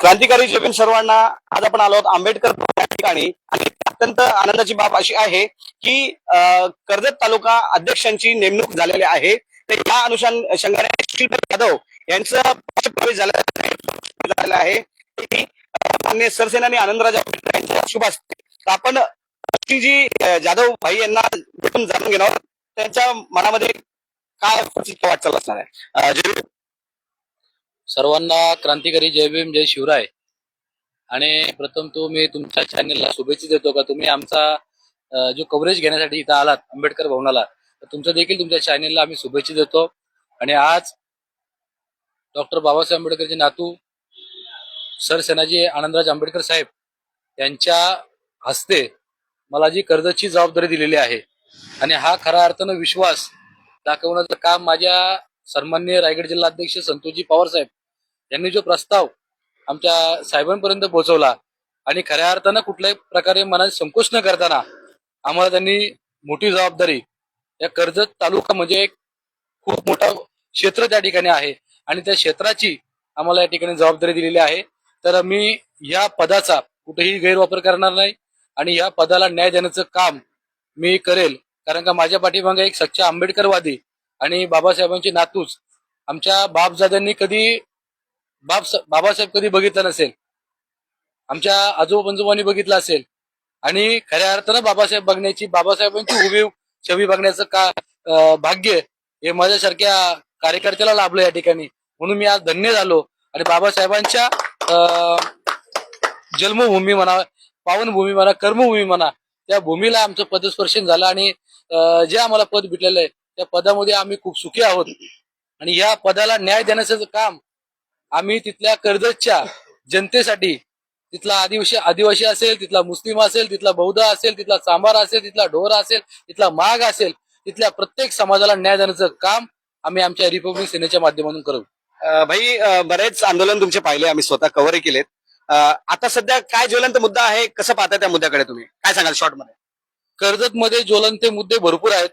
क्रांतिकारी जमीन सर्वांना आज आपण आलो आहोत. आंबेडकर या ठिकाणी. आणि अत्यंत आनंदाची बाब अशी आहे की कर्जत तालुका अध्यक्षांची नेमणूक झालेली आहे. तर या अनुषंगाने सुशीलभाई जाधव यांचं प्रवेश झालेलं आहे- झालेलं आहे सरसेनानी आनंदराज आंबेडकर यांच्या शुभ असते तर आपण जी जाधव भाई यांना भेटून जाणून घेणार त्यांच्या मनामध्ये काय वाटचाल असणार आहे? सर्वांना क्रांतिकारी जय भीम जय शिवराय. आणि प्रथम तो मी तुमच्या चॅनेलला शुभेच्छा देतो का? तुम्ही आमचा जो कव्हरेज घेण्यासाठी इथं आलात आंबेडकर भवनाला तर तुमचं देखील तुमच्या चॅनेलला आम्ही शुभेच्छा देतो. आणि आज डॉक्टर बाबासाहेब आंबेडकरचे नातू सर सेनाजी आनंदराज आंबेडकर साहेब यांच्या हस्ते मला जी कर्जची जबाबदारी दिलेली आहे आणि हा खऱ्या अर्थानं विश्वास दाखवण्याचं काम माझ्या सन्मान्य रायगड जिल्हाध्यक्ष संतोषजी पवार साहेब यांनी जो प्रस्ताव आमच्या साहेबांपर्यंत पोहोचवला आणि खऱ्या अर्थानं कुठल्याही प्रकारे मनात संकोच न करताना आम्हाला त्यांनी मोठी जबाबदारी या कर्जत तालुका म्हणजे एक खूप मोठा क्षेत्र त्या ठिकाणी आहे आणि त्या क्षेत्राची आम्हाला या ठिकाणी जबाबदारी दिलेली आहे. तर मी या पदाचा कुठेही गैरवापर करणार नाही आणि या पदाला न्याय देण्याचं काम मी करेल. कारण का माझ्या पाठीमागे एक सच्चा आंबेडकरवादी आणि बाबासाहेबांचे नातूच आमच्या बापजाद्यांनी कधी बाप बाबासाहेब कधी बघितलं नसेल. आमच्या आजोबा पंजोबांनी बघितलं असेल. आणि खऱ्या अर्थानं बाबासाहेब बघण्याची बाबासाहेबांची उभी छवी बघण्याचं का भाग्य हे माझ्यासारख्या कार्यकर्त्याला लाभलं या ठिकाणी. म्हणून मी आज धन्य झालो. आणि बाबासाहेबांच्या अं, जन्मभूमी म्हणा पावनभूमी म्हणा कर्मभूमी म्हणा त्या भूमीला आमचं पदस्पर्शन झालं आणि जे आम्हाला पद भेटलेलं आहे त्या पदामध्ये आम्ही खूप सुखी आहोत. आणि या पदाला न्याय देण्याचं काम आम्ही तिथल्या कर्जतच्या जनतेसाठी तिथला आदिवासी आदिवासी असेल तिथला मुस्लिम असेल तिथला बौद्ध असेल तिथला चांभार असेल तिथला ढोर असेल तिथला माग असेल तिथल्या प्रत्येक समाजाला न्याय देण्याचं काम आम्ही आमच्या रिपब्लिक सेनेच्या माध्यमातून करू. भाई बरेच आंदोलन तुमचे पाहिले आम्ही स्वतः कव्हरही केलेत. आता सध्या काय ज्वलंत मुद्दा आहे कसं पाहता त्या मुद्द्याकडे तुम्ही? काय सांगाल शॉर्टमध्ये कर्जत मध्ये ज्वलंत मुद्दे भरपूर आहेत.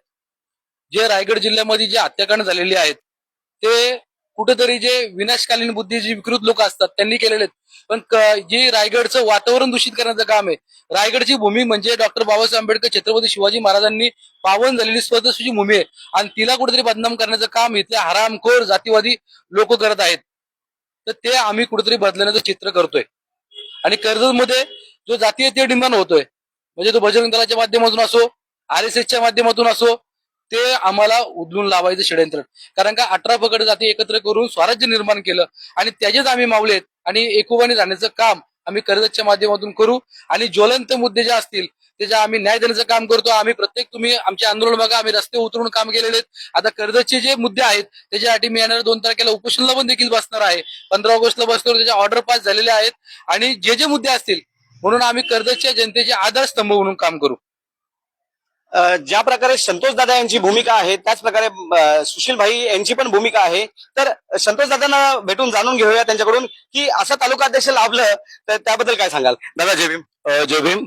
जे रायगड जिल्ह्यामध्ये जे हत्याकांड झालेले आहेत ते कुठेतरी जे विनाशकालीन बुद्धी जी विकृत लोक असतात त्यांनी केलेले आहेत. पण जे रायगडचं वातावरण दूषित करण्याचं काम आहे रायगडची भूमी म्हणजे डॉक्टर बाबासाहेब आंबेडकर छत्रपती शिवाजी महाराजांनी पावन झालेली स्वतःची भूमी आहे. आणि तिला कुठेतरी बदनाम करण्याचं काम इथल्या हरामखोर जातीवादी लोक करत आहेत. तर ते आम्ही कुठेतरी बदलण्याचं चित्र करतोय. आणि कर्जतमध्ये जो जातीय ते निर्माण होतोय म्हणजे तो बजरंग दलाच्या माध्यमातून असो आर एस एसच्या माध्यमातून असो ते आम्हाला उधळून लावायचं षडयंत्र. कारण का अठरा पकड जाती एकत्र करून स्वराज्य निर्माण केलं आणि त्याचेच आम्ही मावलेत आणि एकोबाने जाण्याचं काम आम्ही कर्जतच्या माध्यमातून करू आणि ज्वलंत मुद्दे जे असतील त्याच्या आम्ही न्याय देण्याचं काम करतो आम्ही प्रत्येक तुम्ही आमचे आंदोलन बघा आम्ही रस्ते उतरून काम केलेले आहेत. आता कर्जतचे जे मुद्दे आहेत त्याच्यासाठी मी येणाऱ्या दोन तारखेला उपोषणला पण देखील बसणार आहे. पंधरा ऑगस्टला बसतो त्याच्या ऑर्डर पास झालेले आहेत. आणि जे जे मुद्दे असतील म्हणून आम्ही कर्जतच्या जनतेचे आधारस्तंभ म्हणून काम करू. ज्या प्रकारे संतोष दादा यांची भूमिका आहे त्याच प्रकारे सुशील भाई यांची पण भूमिका आहे. तर संतोष दादांना भेटून जाणून घेऊया त्यांच्याकडून की असा तालुका अध्यक्ष लाभलं तर त्याबद्दल काय सांगाल? दादा जय भीम. अ, जय भीम.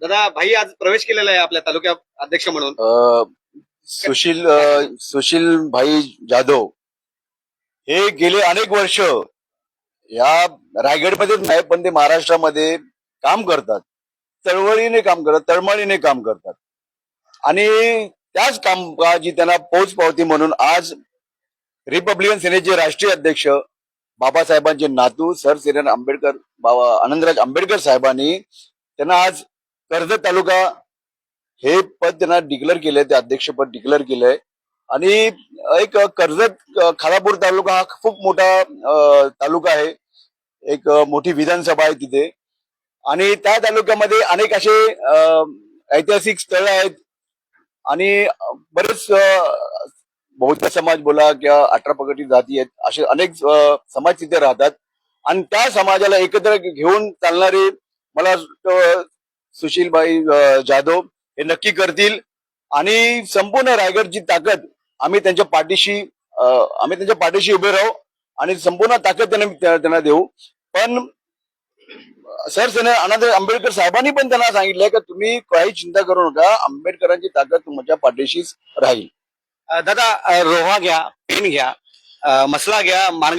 दादा भाई आज प्रवेश केलेला आहे आपल्या तालुक्या अध्यक्ष म्हणून. अ, सुशील सुशील भाई जाधव हे गेले अनेक वर्ष या रायगडमध्येच नाही पण ते महाराष्ट्रामध्ये काम करतात. चळवळीने काम करतात तळमळीने काम करतात. आणि त्याच कामकाजी त्यांना पोच पावती म्हणून आज रिपब्लिकन सेनेचे राष्ट्रीय अध्यक्ष बाबासाहेबांचे नातू सर सिरन आंबेडकर बाबा आनंदराज आंबेडकर साहेबांनी त्यांना आज कर्जत तालुका हे पद त्यांना डिक्लेअर केलंय ते अध्यक्षपद डिक्लेअर केलंय. आणि एक कर्जत खालापूर तालुका हा खूप मोठा तालुका आहे. एक मोठी विधानसभा आहे तिथे. आणि त्या तालुक्यामध्ये अनेक असे ऐतिहासिक स्थळ आहेत. आणि बरेच अ, बौद्ध समाज बोला किंवा अठरा पगडी जाती आहेत असे अनेक समाज तिथे राहतात. आणि त्या समाजाला एकत्र घेऊन चालणारे मला सुशीलबाई जाधव हे नक्की करतील. आणि संपूर्ण रायगडची ताकद आम्ही त्यांच्या पाठीशी आम्ही त्यांच्या पाठीशी उभे राहू आणि संपूर्ण ताकद त्यांना त्यांना देऊ. पण सर सेना अनादर आंबेडकर साहेबांनी पण त्यांना सांगितलंय की तुम्ही काही चिंता करू नका. आंबेडकरांची ताकद तुमच्या पाठीशीच राहील. दादा रोहा घ्या पेन घ्या मसला घ्या माणगाव